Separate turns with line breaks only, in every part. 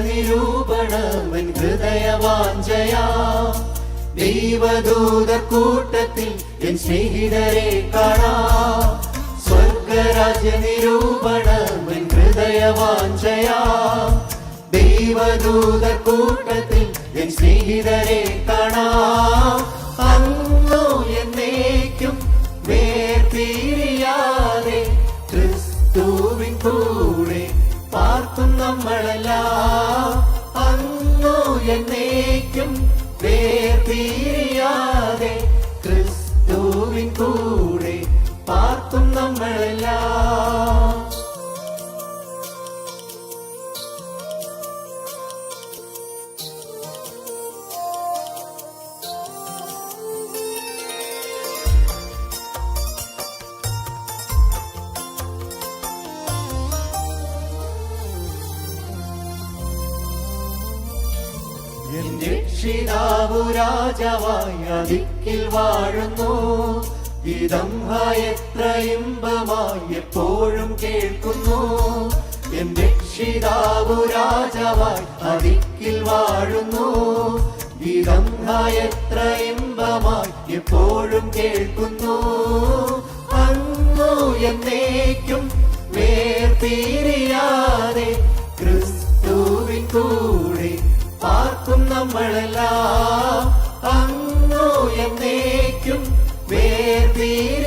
നിരൂപണവൻ ഹൃദയവാഞ്ചയാ ദൈവദൂതർ കൂട്ടത്തിൽ എൻ സ്നേഹിതരെ കാണാ. സ്വർഗരാജ്യ നിരൂപണവൻ ഹൃദയവാഞ്ചയാ ദൈവദൂതർ കൂട്ടത്തിൽ എൻ സ്നേഹിതരെ കാണാ. അന്നോ എന്നേക്കും രക്ഷിതാവു രാജാവായി ദിക്കിൽ വാഴുന്നു. ഇതംഹ എത്ര ഇമ്പമായി എപ്പോഴും കേൾക്കുന്നു. എൻ രക്ഷിതാവു രാജാവായി അതിക്കിൽ വാഴുന്നു. ഇതംഹ എത്ര ഇമ്പമായി എപ്പോഴും കേൾക്കുന്നു. അങ്ങോ എന്നേക്കും വേർപിരിയാതെ വേർപിരിയാതെ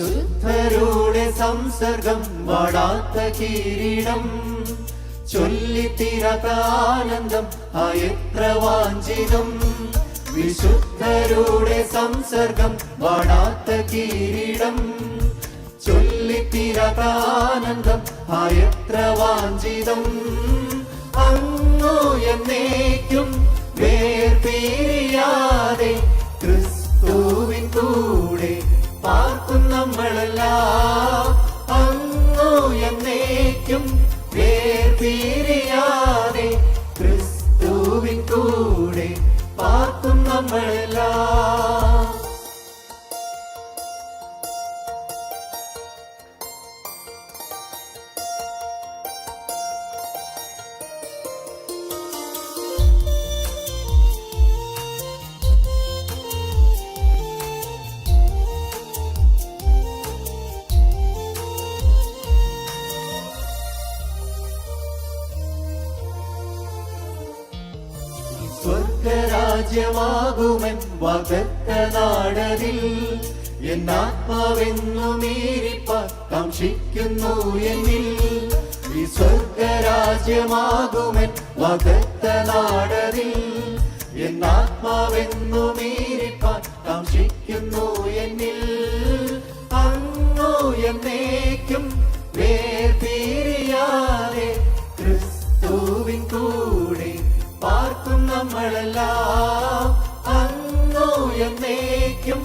വിശുദ്ധരുടെ സംസർഗം വാടാത്ത കിരീടം. ആ എത്ര വാഞ്ചിതം. വിശുദ്ധരുടെ സംസർഗം വാടാത്ത കിരീടം. ആ എത്ര വാഞ്ചിതം. അങ്ങോ എന്നേക്കും വേർപിരിയാതെ ക്രിസ്തുവിൻ കൂടെ പാർക്കും നമ്മളെല്ലാം സ്വർഗരാജ്യമാകുമൻ വകത്ത നാടനിൽ. എന്നാത്മാവെന്നു മീരിപ്പ കാക്ഷിക്കുന്നു എന്നിൽ. ഈ സ്വർഗരാജ്യമാകുമൻ വകത്ത നാടനിൽ. എന്നാത്മാവെന്നു മീരിപ്പാൻ കാക്ഷിക്കുന്നു എന്നിൽ. അങ്ങോ എന്നേക്കും അങ്ങോ എന്നേക്കും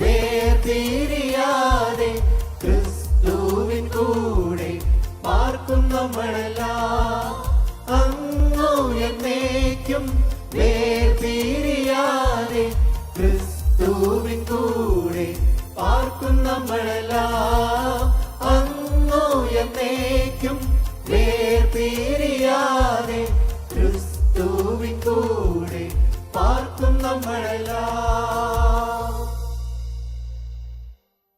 വേർപിരിയാതെ ക്രിസ്തുവിൻ കൂടെ പാർക്കും നമ്മളെല്ലാം. അങ്ങോ എന്നേക്കും വേർപിരിയാതെ ക്രിസ്തുവിൻ കൂടെ പാർക്കും നമ്മളെല്ലാം. അങ്ങോ എന്നേക്കും ക്രിസ്തുവിൻ കൂടെ പാർക്കും നമ്മളെല്ലാം